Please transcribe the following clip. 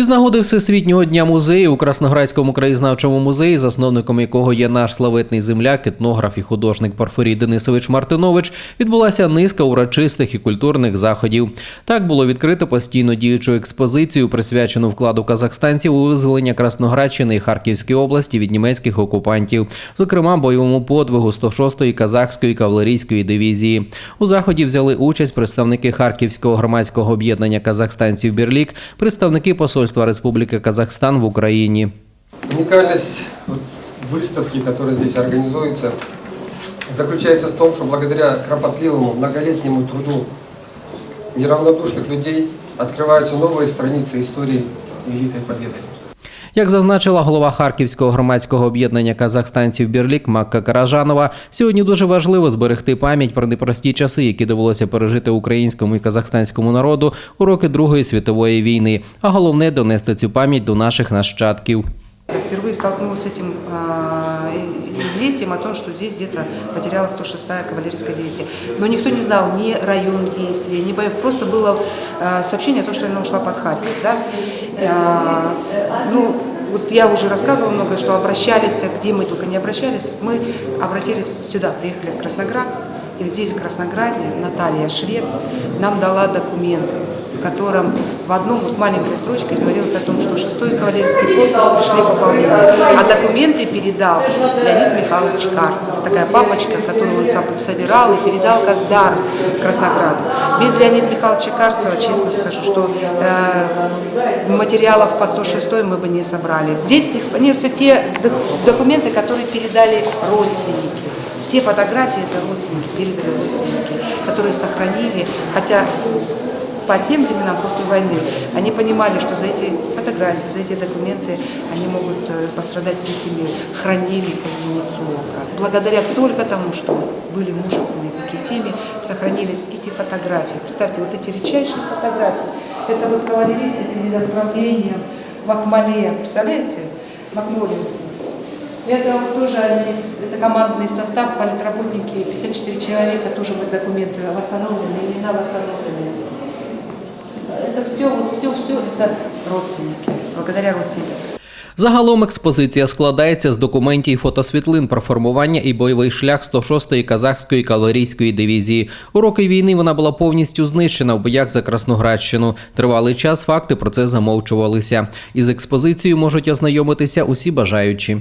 Із нагоди Всесвітнього дня музею у Красноградському краєзнавчому музеї, засновником якого є наш славетний земляк, етнограф і художник Порфирій Денисович Мартинович, відбулася низка урочистих і культурних заходів. Так було відкрито постійно діючу експозицію, присвячену вкладу казахстанців у визволення Красноградщини і Харківської області від німецьких окупантів, зокрема бойовому подвигу 106-ї казахської кавалерійської дивізії. У заході взяли участь представники Харківського громадського об'єднання казахстанців Бірлік, представники посольства Республіки Казахстан в Україні. Уникальность вот выставки, которая здесь организуется, заключается в том, что благодаря кропотливому многолетнему труду неравнодушных людей открываются новые страницы истории Великой Победы. Як зазначила голова Харківського громадського об'єднання казахстанців Бірлік Макка Каражанова, сьогодні дуже важливо зберегти пам'ять про непрості часи, які довелося пережити українському і казахстанському народу у роки Другої світової війни. А головне донести цю пам'ять до наших нащадків. Впервые столкнулась с этим а, известием о том, что здесь где-то потерялась 106-я кавалерийская дивизия. Но никто не знал ни район действия, ни боев. Просто было а, сообщение о том, что она ушла под Харьков. Да? А, ну, вот я уже рассказывала много, что обращались, где мы только не обращались. Мы обратились сюда, приехали в Красноград. И здесь, в Краснограде, Наталья Швец нам дала документ, в котором в одном вот маленькой строчке говорилось о том, что 6-й кавалерийский корпус пришли пополнения. А документы передал Леонид Михайлович Карцев. Такая папочка, которую он сам собирал и передал как дар Краснограду. Без Леонида Михайловича Карцева, честно скажу, что э, материалов по 106 мы бы не собрали. Здесь экспонируются те док- документы, которые передали родственники. Все фотографии это родственники, передали родственники, которые сохранили, хотя по тем временам после войны они понимали, что за эти фотографии, за эти документы они могут э, пострадать всей семьей, хранили как зеницу ока. Благодаря только тому, что были мужественные такие семьи, сохранились эти фотографии. Представьте, вот эти редчайшие фотографии. Это вот кавалеристы перед отправлением в Акмале, представляете, Макмолинский. Это вот тоже они, это командный состав, политработники, 54 человека, тоже вот документы восстановлены, имена восстановлены. Это все, вот все, все это родственники, благодаря родственникам. Загалом експозиція складається з документів і фотосвітлин про формування і бойовий шлях 106-ї казахської кавалерійської дивізії. У роки війни вона була повністю знищена в боях за Красноградщину. Тривалий час факти про це замовчувалися. Із експозицією можуть ознайомитися усі бажаючі.